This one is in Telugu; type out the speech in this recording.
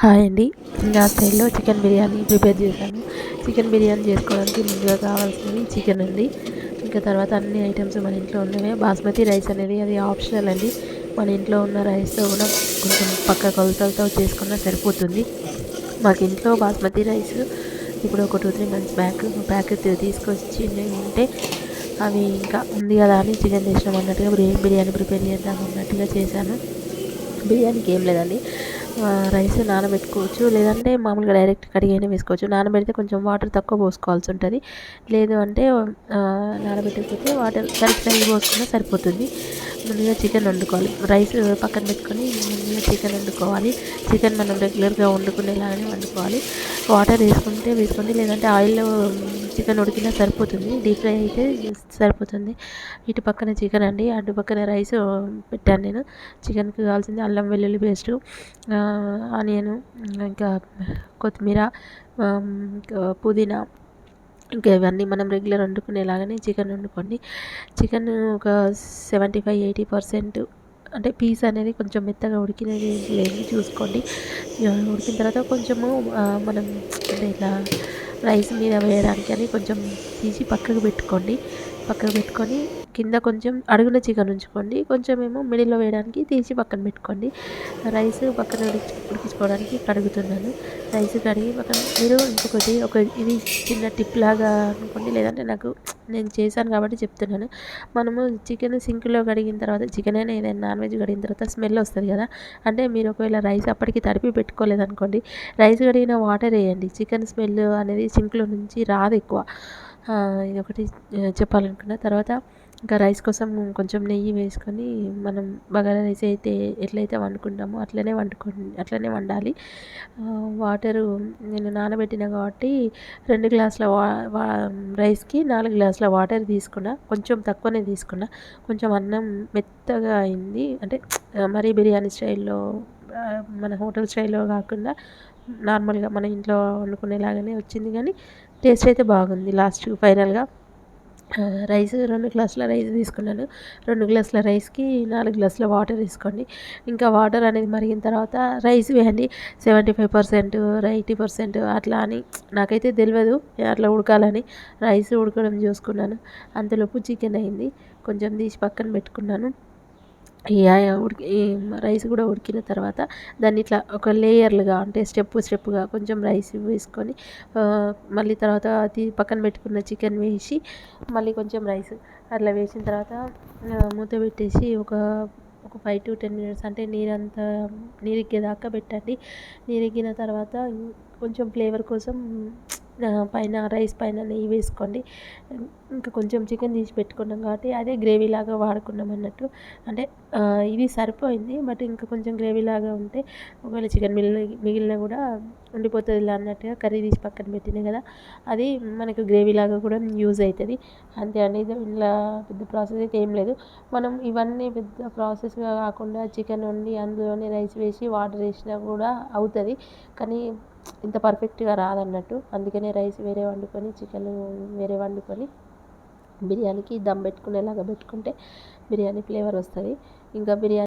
హాయ్ అండి. నా స్టైల్లో చికెన్ బిర్యానీ ప్రిపేర్ చేశాను. చికెన్ బిర్యానీ చేసుకోవడానికి ముందుగా కావాల్సినవి చికెన్ ఉంది. ఇంకా తర్వాత అన్ని ఐటమ్స్ మన ఇంట్లో ఉన్నవే. బాస్మతి రైస్ అనేది అది ఆప్షనల్ అండి. మన ఇంట్లో ఉన్న రైస్తో కూడా కొంచెం పక్క కొలతలతో చేసుకున్నా సరిపోతుంది. మాకు ఇంట్లో బాస్మతి రైస్ ఇప్పుడు ఒక two three months back packet తీసుకొచ్చి ఉంటే అవి ఇంకా ఉంది కదా అని చికెన్ చేసినాం అన్నట్టుగా బిర్యానీ ప్రిపేర్ చేద్దాం అన్నట్టుగా చేశాను. బిర్యానీకి ఏం లేదండి. రైస్ నానబెట్టుకోవచ్చు. లేదంటే మామూలుగా డైరెక్ట్ కడిగైనా వేసుకోవచ్చు. నానబెడితే కొంచెం వాటర్ తక్కువ పోసుకోవాల్సి ఉంటుంది. లేదు అంటే నానబెట్టకపోతే వాటర్ సరికి సరి పోసుకున్నా సరిపోతుంది. ముందుగా చికెన్ వండుకోవాలి. రైస్ పక్కన పెట్టుకొని ముందుగా చికెన్ వండుకోవాలి. చికెన్ మనం రెగ్యులర్గా వండుకునేలాగానే వండుకోవాలి. వాటర్ వేసుకుంటే వేసుకోండి. లేదంటే ఆయిల్లో చికెన్ ఉడికినా సరిపోతుంది. డీప్ ఫ్రై అయితే సరిపోతుంది. ఇటు పక్కన చికెన్ అండి. అటు పక్కన రైస్ పెట్టాను నేను. చికెన్కి కావాల్సింది అల్లం వెల్లుల్లి పేస్ట్ ఆనియన్ ఇంకా కొత్తిమీర పుదీనా ఇంకా ఇవన్నీ మనం రెగ్యులర్ వండుకునేలాగానే చికెన్ వండుకోండి. చికెన్ ఒక సెవెంటీ ఫైవ్ ఎయిటీ పర్సెంట్ అంటే పీస్ అనేది కొంచెం మెత్తగా ఉడికినది లేదు చూసుకోండి. ఉడికిన తర్వాత కొంచెము మనం అంటే ఇలా రైస్ మీద వేయడానికి అని కొంచెం తీసి పక్కకు పెట్టుకోండి. పక్కకు పెట్టుకొని కింద కొంచెం అడుగున చికెన్ ఉంచుకోండి. కొంచెం ఏమో మిడిల్లో వేయడానికి తీసి పక్కన పెట్టుకోండి. రైస్ పక్కన ఉడికించుకోవడానికి కడుగుతున్నాను. రైస్ కడిగి పక్కన మీరు ఇంకొకటి ఒక ఇది చిన్న టిప్ లాగా అనుకోండి. లేదంటే నాకు నేను చేశాను కాబట్టి చెప్తున్నాను. మనము చికెన్ సింక్లో కడిగిన తర్వాత చికెన్ అయినా ఏదైనా నాన్ వెజ్ కడిగిన తర్వాత స్మెల్ వస్తుంది కదా. అంటే మీరు ఒకవేళ రైస్ అప్పటికి తడిపి పెట్టుకోలేదు అనుకోండి రైస్ కడిగిన వాటర్ వేయండి. చికెన్ స్మెల్ అనేది సింక్లో నుంచి రాదు ఎక్కువ. ఇది ఒకటి చెప్పాలనుకున్న. తర్వాత ఇంకా రైస్ కోసం కొంచెం నెయ్యి వేసుకొని మనం బగారా రైస్ అయితే ఎట్లయితే వండుకుంటామో అట్లనే వండుకో అట్లనే వండాలి. వాటరు నేను నానబెట్టిన కాబట్టి రెండు గ్లాసుల వా రైస్కి నాలుగు గ్లాసుల వాటర్ తీసుకున్నా. కొంచెం తక్కువనే తీసుకున్నా. కొంచెం అన్నం మెత్తగా అయింది. అంటే మరీ బిర్యానీ స్టైల్లో మన హోటల్ స్టైల్లో కాకుండా నార్మల్గా మన ఇంట్లో వండుకునేలాగానే వచ్చింది కానీ టేస్ట్ అయితే బాగుంది. లాస్ట్ ఫైనల్గా రైస్ రెండు గ్లాసుల రైస్ తీసుకున్నాను. రెండు గ్లాసుల రైస్కి నాలుగు గ్లాసుల వాటర్ తీసుకోండి. ఇంకా వాటర్ అనేది మరిగిన తర్వాత రైస్ వేయండి. Seventy five percent eighty percent అట్లా అని నాకైతే తెలియదు అట్లా ఉడకాలని. రైస్ ఉడకడం చూసుకున్నాను. అంతలోపు చికెన్ అయింది. కొంచెం తీసి పక్కన పెట్టుకున్నాను. ఉడికి రైస్ కూడా ఉడికిన తర్వాత దాన్ని ఇట్లా ఒక లేయర్లుగా అంటే స్టెప్ స్టెప్గా కొంచెం రైస్ వేసుకొని మళ్ళీ తర్వాత అది పక్కన పెట్టుకున్న చికెన్ వేసి మళ్ళీ కొంచెం రైస్ అట్లా వేసిన తర్వాత మూత పెట్టేసి ఒక ఒక ఫైవ్ టు టెన్ మినిట్స్ అంటే నీరంతా నీరెక్కేదాకా పెట్టండి. నీరెక్కిన తర్వాత కొంచెం ఫ్లేవర్ కోసం పైన రైస్ పైన నెయ్యి వేసుకోండి. ఇంకా కొంచెం చికెన్ తీసి పెట్టుకున్నాం కాబట్టి అదే గ్రేవీ లాగా వాడుకున్నాం అన్నట్టు. అంటే ఇది సరిపోయింది బట్ ఇంకా కొంచెం గ్రేవీ లాగా ఉంటే ఒకవేళ చికెన్ మిగిలిన మిగిలిన కూడా ఉండిపోతుంది ఇలా అన్నట్టుగా కర్రీ తీసి పక్కన పెట్టినా కదా అది మనకు గ్రేవీ లాగా కూడా యూజ్ అవుతుంది. అంతే అండి ఇలా పెద్ద ప్రాసెస్ అయితే ఏం లేదు. మనం ఇవన్నీ పెద్ద ప్రాసెస్గా కాకుండా చికెన్ వండి అందులోనే రైస్ వేసి వాటర్ వేసినా కూడా అవుతుంది. కానీ ఇంత పర్ఫెక్ట్గా రాదన్నట్టు. అందుకనే రైస్ వేరే వండుకొని చికెన్ వేరే వండుకొని బిర్యానీకి దమ్ పెట్టుకునేలాగా పెట్టుకుంటే బిర్యానీ ఫ్లేవర్ వస్తుంది. ఇంకా బిర్యానీ